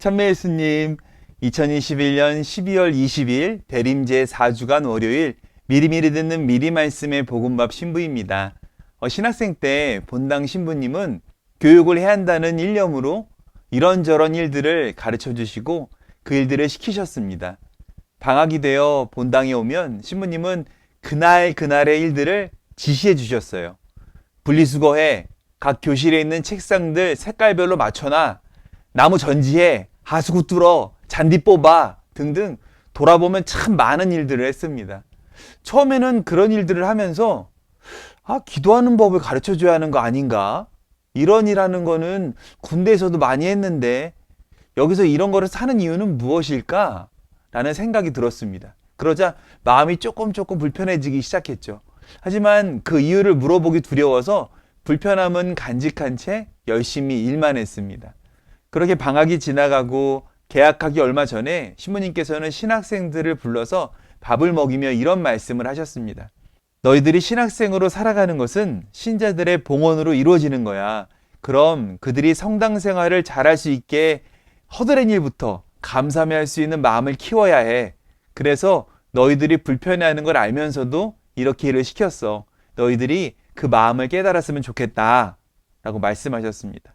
참매 예수님, 2021년 12월 20일 대림 제 4주간 월요일 미리미리 듣는 미리 말씀의 복음밥 신부입니다. 어, 신학생 때 본당 신부님은 교육을 해야 한다는 일념으로 이런저런 일들을 가르쳐 주시고 그 일들을 시키셨습니다. 방학이 되어 본당에 오면 신부님은 그날 그날의 일들을 지시해 주셨어요. 분리수거해, 각 교실에 있는 책상들 색깔별로 맞춰놔, 나무 전지해, 하수구 뚫어, 잔디 뽑아 등등 돌아보면 참 많은 일들을 했습니다. 처음에는 그런 일들을 하면서 아, 기도하는 법을 가르쳐 줘야 하는 거 아닌가? 이런 일하는 거는 군대에서도 많이 했는데 여기서 이런 거를 사는 이유는 무엇일까? 라는 생각이 들었습니다. 그러자 마음이 조금 조금 불편해지기 시작했죠. 하지만 그 이유를 물어보기 두려워서 불편함은 간직한 채 열심히 일만 했습니다. 그렇게 방학이 지나가고 개학하기 얼마 전에 신부님께서는 신학생들을 불러서 밥을 먹이며 이런 말씀을 하셨습니다. 너희들이 신학생으로 살아가는 것은 신자들의 봉헌으로 이루어지는 거야. 그럼 그들이 성당 생활을 잘할 수 있게 허드렛 일부터 감사하며 할수 있는 마음을 키워야 해. 그래서 너희들이 불편해하는 걸 알면서도 이렇게 일을 시켰어. 너희들이 그 마음을 깨달았으면 좋겠다. 라고 말씀하셨습니다.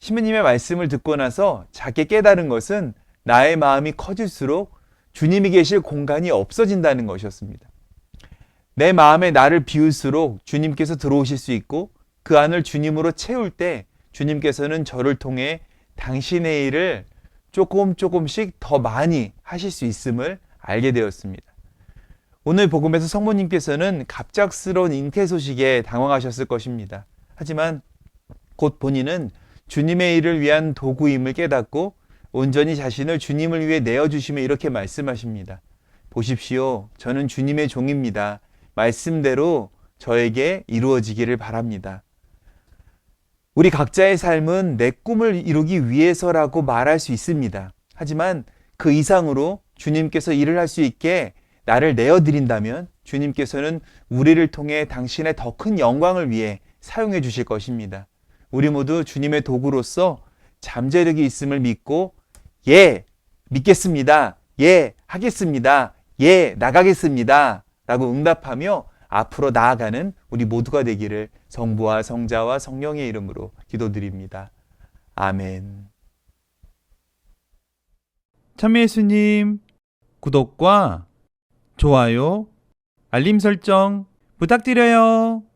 신부님의 말씀을 듣고 나서 작게 깨달은 것은 나의 마음이 커질수록 주님이 계실 공간이 없어진다는 것이었습니다. 내 마음에 나를 비울수록 주님께서 들어오실 수 있고 그 안을 주님으로 채울 때 주님께서는 저를 통해 당신의 일을 조금 조금씩 더 많이 하실 수 있음을 알게 되었습니다. 오늘 복음에서 성모님께서는 갑작스러운 잉태 소식에 당황하셨을 것입니다. 하지만 곧 본인은 주님의 일을 위한 도구임을 깨닫고 온전히 자신을 주님을 위해 내어주시며 이렇게 말씀하십니다. 보십시오. 저는 주님의 종입니다. 말씀대로 저에게 이루어지기를 바랍니다. 우리 각자의 삶은 내 꿈을 이루기 위해서라고 말할 수 있습니다. 하지만 그 이상으로 주님께서 일을 할 수 있게 나를 내어드린다면 주님께서는 우리를 통해 당신의 더 큰 영광을 위해 사용해 주실 것입니다. 우리 모두 주님의 도구로서 잠재력이 있음을 믿고 예, 믿겠습니다. 예, 하겠습니다. 예, 나가겠습니다. 라고 응답하며 앞으로 나아가는 우리 모두가 되기를 성부와 성자와 성령의 이름으로 기도드립니다. 아멘. 참예수님, 구독과 좋아요, 알림 설정 부탁드려요.